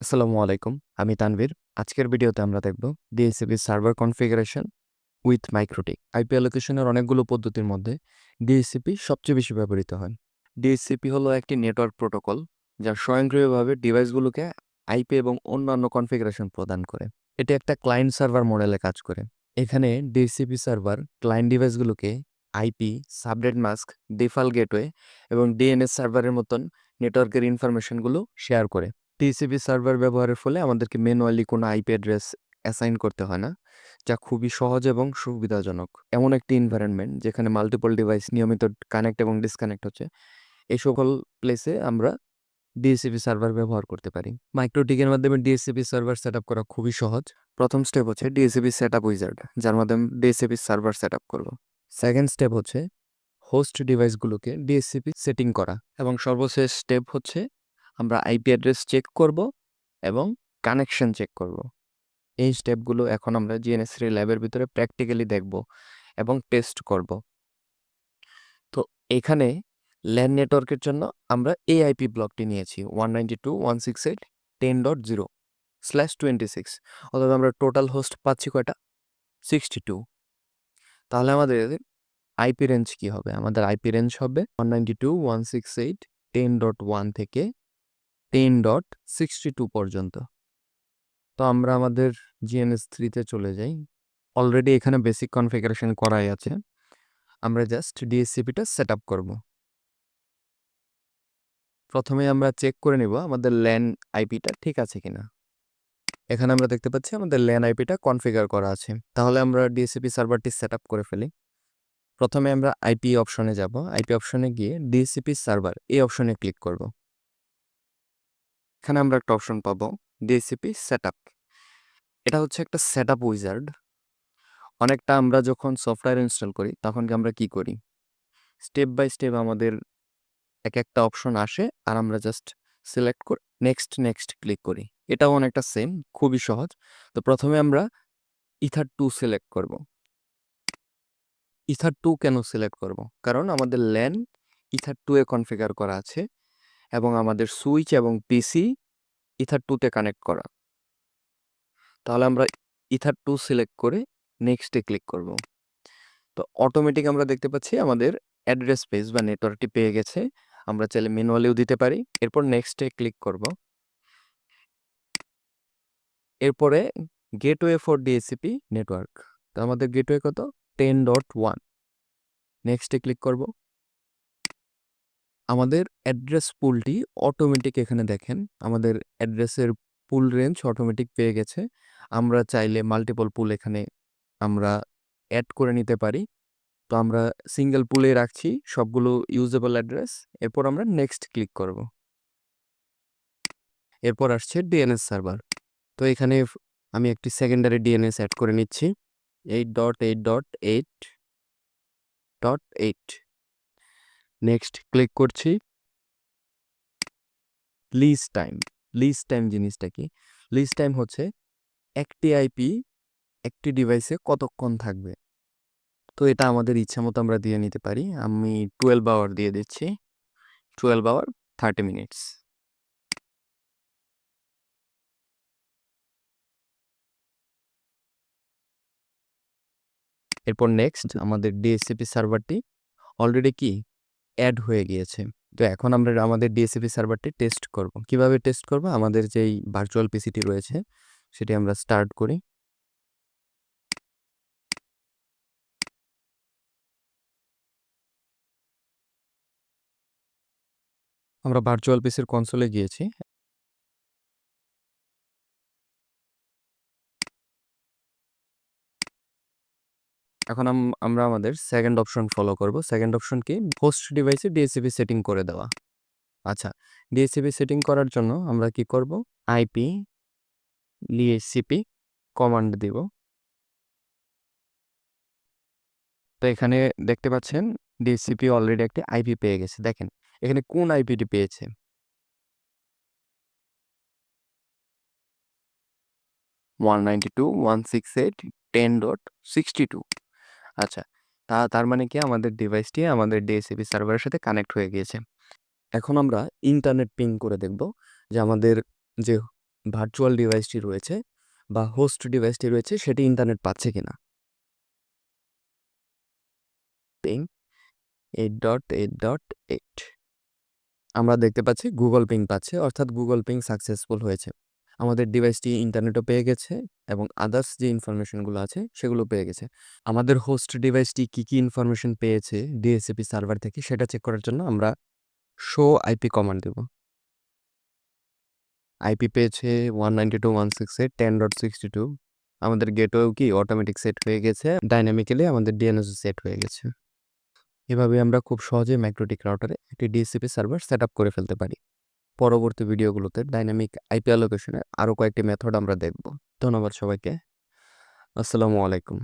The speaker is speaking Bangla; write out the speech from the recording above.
আসসালামু আলাইকুম, আমি তানভীর। আজকের ভিডিওতে আমরা দেখব DSCP server configuration with MikroTik. IP অ্যালোকেশনের অনেকগুলো পদ্ধতির মধ্যে ডিএসসিপি সবচেয়ে বেশি ব্যবহৃত হয়। ডিএসসিপি হলো একটি নেটওয়ার্ক প্রোটোকল যা স্বয়ংক্রিয়ভাবে ডিভাইসগুলোকে আইপি এবং অন্যান্য কনফিগারেশন প্রদান করে। এটি একটা ক্লায়েন্ট সার্ভার মডেলে কাজ করে। এখানে DSCP server client ডিভাইসগুলোকে IP subnet mask default gateway এবং ডিএনএস সার্ভারের মতন নেটওয়ার্কের ইনফরমেশনগুলো শেয়ার করে। টিসিপি সার্ভার ব্যবহারের ফলে আমাদেরকে ম্যানুয়ালি কোনো আইপি অ্যাড্রেস অ্যাসাইন করতে হয় না, যা খুবই সহজ এবং সুবিধাজনক। এমন একটি এনভায়রনমেন্ট যেখানে মাল্টিপল ডিভাইস নিয়মিত কানেক্ট এবং ডিসকানেক্ট হচ্ছে, এই সকল প্লেসে আমরা ডিএসসিপি সার্ভার ব্যবহার করতে পারি। মাইক্রোটিকের মাধ্যমে ডিএসসিপি সার্ভার সেট করা খুবই সহজ। প্রথম স্টেপ হচ্ছে ডিএসসিপি সেট আপ উইজার্ড যার মাধ্যমে ডিএসসিপি সার্ভার সেট আপ করব। সেকেন্ড স্টেপ হচ্ছে হোস্ট ডিভাইসগুলোকে ডিএসসিপি সেটিং করা এবং সর্বশেষ স্টেপ হচ্ছে আমরা আইপি অ্যাড্রেস চেক করব এবং কানেকশন চেক করব। এই স্টেপগুলো এখন আমরা জিএনএস থ্রি ল্যাবের ভিতরে প্র্যাকটিক্যালি দেখব এবং টেস্ট করব। তো এখানে ল্যান্ড নেটওয়ার্কের জন্য আমরা এই আইপি ব্লকটি নিয়েছি one ninety two one six eight ten dot zero slash twenty six অর্থাৎ আমরা টোটাল হোস্ট পাচ্ছি কয়টা? সিক্সটি টু তাহলে আমাদের আইপি রেঞ্জ কী হবে? আমাদের আইপি রেঞ্জ হবে one ninety two one six eight ten dot one থেকে টেন ডট সিক্সটি টু পর্যন্ত। তো আমরা আমাদের জিএনএস থ্রিতে চলে যাই। অলরেডি এখানে বেসিক কনফিগারেশন করাই আছে। আমরা জাস্ট ডিএসসিপিটা সেট আপ করব। প্রথমে আমরা চেক করে নিব আমাদের ল্যান আইপিটা ঠিক আছে কিনা। এখানে আমরা দেখতে পাচ্ছি আমাদের ল্যান আইপিটা কনফিগার করা আছে। তাহলে আমরা ডিএসসিপি সার্ভারটি সেট আপ করে ফেলি। প্রথমে আমরা আইপি অপশনে যাব। আইপি অপশনে গিয়ে ডিএসসিপি সার্ভার এই অপশনে ক্লিক করব। এখানে আমরা একটা অপশন পাবো ডিএসসিপি সেট এটা হচ্ছে একটা সেট আপ উইজার্ড অনেকটা আমরা যখন সফটওয়্যার ইনস্টল করি, তখন আমরা কি করি? স্টেপ বাই স্টেপ আমাদের এক একটা অপশন আসে আর আমরা জাস্ট সিলেক্ট করে নেক্সট নেক্সট ক্লিক করি। এটাও অনেকটা সেম খুবই সহজ। তো প্রথমে আমরা ইথার টু সিলেক্ট করব। ইথার টু কেন সিলেক্ট করব? কারণ আমাদের ল্যান ইথার টু এ কনফিগার করা আছে। এবং আমাদের সুইচ এবং পিসি ইথার টুতে কানেক্ট করা। তাহলে আমরা ইথার টু সিলেক্ট করে নেক্সটে ক্লিক করব। তো অটোমেটিক আমরা দেখতে পাচ্ছি আমাদের অ্যাড্রেস পেজ বা নেটওয়ার্কটি পেয়ে গেছে। আমরা চাইলে ম্যানুয়ালিও দিতে পারি। এরপর নেক্সটে ক্লিক করব। এরপরে গেটওয়ে ফর ডিএসিপি নেটওয়ার্ক। তো আমাদের গেটওয়ে কত? Ten dot one. নেক্সটে ক্লিক করব। আমাদের অ্যাড্রেস পুলটি অটোমেটিক এখানে দেখেন। আমাদের অ্যাড্রেসের পুল রেঞ্জ অটোমেটিক পেয়ে গেছে। আমরা চাইলে মাল্টিপল পুল এখানে আমরা অ্যাড করে নিতে পারি। তো আমরা সিঙ্গেল পুলে রাখছি সবগুলো ইউজেবল অ্যাড্রেস। এরপর আমরা নেক্সট ক্লিক করব। এরপর আসছে ডিএনএস সার্ভার। তো এখানে আমি একটি সেকেন্ডারি ডিএনএস অ্যাড করে নিচ্ছি। Eight dot eight dot eight dot eight. Next click করছি। লিজ টাইম লিজ টাইম জিনিসটা কি? লিজ টাইম হচ্ছে একটি আইপি একটি ডিভাইসে কতক্ষণ থাকবে। তো এটা আমাদের ইচ্ছা মতো আমরা দিয়ে নিতে পারি। আমি টুয়েলভ আওয়ার দিয়ে দিচ্ছি। টুয়েলভ আওয়ার থার্টি মিনিটস এরপর নেক্সট আমাদের ডিএসসিপি সার্ভারটি অলরেডি কি? অ্যাড হয়ে গিয়েছে। তো এখন আমরা আমাদের ডিএসএফি সার্ভারটি টেস্ট করব। কীভাবে টেস্ট করব? আমাদের যেই ভার্চুয়াল পিসিটি রয়েছে, সেটি আমরা স্টার্ট করি। আমরা ভার্চুয়াল পিসির কনসোলে গিয়েছি। এখন আম- আমরা আমাদের সেকেন্ড অপশন ফলো করব। সেকেন্ড অপশন কি? হোস্ট ডিভাইসে ডিএসসিপি সেটিং করে দেওয়া। আচ্ছা ডিএসসিপি সেটিং করার জন্য আমরা কি করব? আইপি ডিএসসিপি কমান্ড দিব। তো এখানে দেখতে পাচ্ছেন ডিএসসিপি অলরেডি একটি আইপি পেয়ে গেছে। দেখেন, এখানে কোন আইপিটি পেয়েছে? One ninety two one six eight ten dot sixty two আচ্ছা তা তার মানে কি আমাদের ডিভাইসটি আমাদের ডিএসসিপি সার্ভারের সাথে কানেক্ট হয়ে গিয়েছে। এখন আমরা ইন্টারনেট পিং করে দেখব যে আমাদের যে ভার্চুয়াল ডিভাইসটি রয়েছে বা হোস্ট ডিভাইসটি রয়েছে সেটি ইন্টারনেট পাচ্ছে কিনা। Ping eight dot eight dot eight. আমরা দেখতে পাচ্ছি গুগল পিং পাচ্ছে, অর্থাৎ গুগল পিং সাকসেসফুল হয়েছে। আমাদের ডিভাইসটি ইন্টারনেটও পেয়ে গেছে এবং আদার্স যে ইনফরমেশনগুলো আছে সেগুলো পেয়ে গেছে। আমাদের হোস্ট ডিভাইসটি কী কী ইনফরমেশন পেয়েছে ডিএসএপি সার্ভার থেকে সেটা চেক করার জন্য আমরা শো আইপি কমান্ড দেব। আইপি পেয়েছে one ninety two one six eight ten dot sixty two আমাদের গেটওয়েও কি অটোমেটিক সেট হয়ে গেছে ডাইনামিক্যালি আমাদের ডিএনএস সেট হয়ে গেছে। এভাবে আমরা খুব সহজে ম্যাক্রোটিক রাউটারে একটি ডিএসসিপি সার্ভার সেট করে ফেলতে পারি। পরবর্তী ভিডিওগুলোতে ডাইনামিক আইপি অ্যালোকেশনের আরও কয়েকটি মেথড আমরা দেখব। ধন্যবাদ সবাইকে। আসসালামু আলাইকুম।